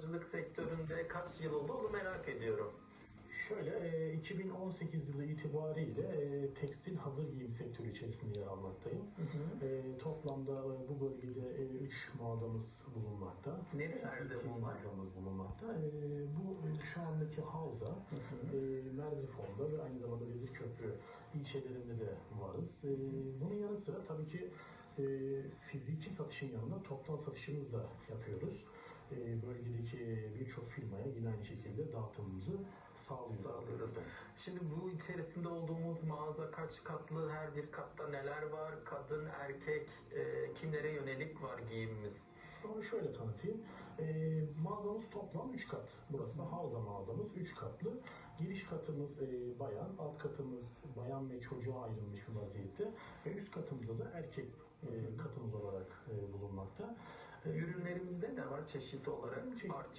Havacılık sektöründe kaç yıl oldu onu merak ediyorum. Şöyle e, 2018 yılı itibariyle e, tekstil hazır giyim sektörü içerisinde yer almaktayım. E, Toplamda e, bu bölgede 3 mağazamız bulunmakta. Nerelerde bunlar? mağazamız bulunmakta. E, Bu e, şu andaki havza e, Merzifon'da ve aynı zamanda Vezirköprü ilçelerinde de varız. E, Bunun yanı sıra tabii ki e, fiziki satışın yanında toptan satışımız da yapıyoruz. E, Bölgedeki birçok firmaya yine aynı şekilde dağıtımımızı sağlıyoruz. Şimdi bu içerisinde olduğumuz mağaza kaç katlı, her bir katta neler var? Kadın, erkek, e, kimlere yönelik var giyimimiz? Onu şöyle tanıtayım. Ee, mağazamız toplam 3 kat. Burası havza mağazamız 3 katlı. Giriş katımız e, bayan, alt katımız bayan ve çocuğa ayrılmış bir vaziyette. Ve üst katımızda da erkek e, katımız olarak e, bulunmakta. Ürünlerimizde ne var çeşit olarak? Çeşit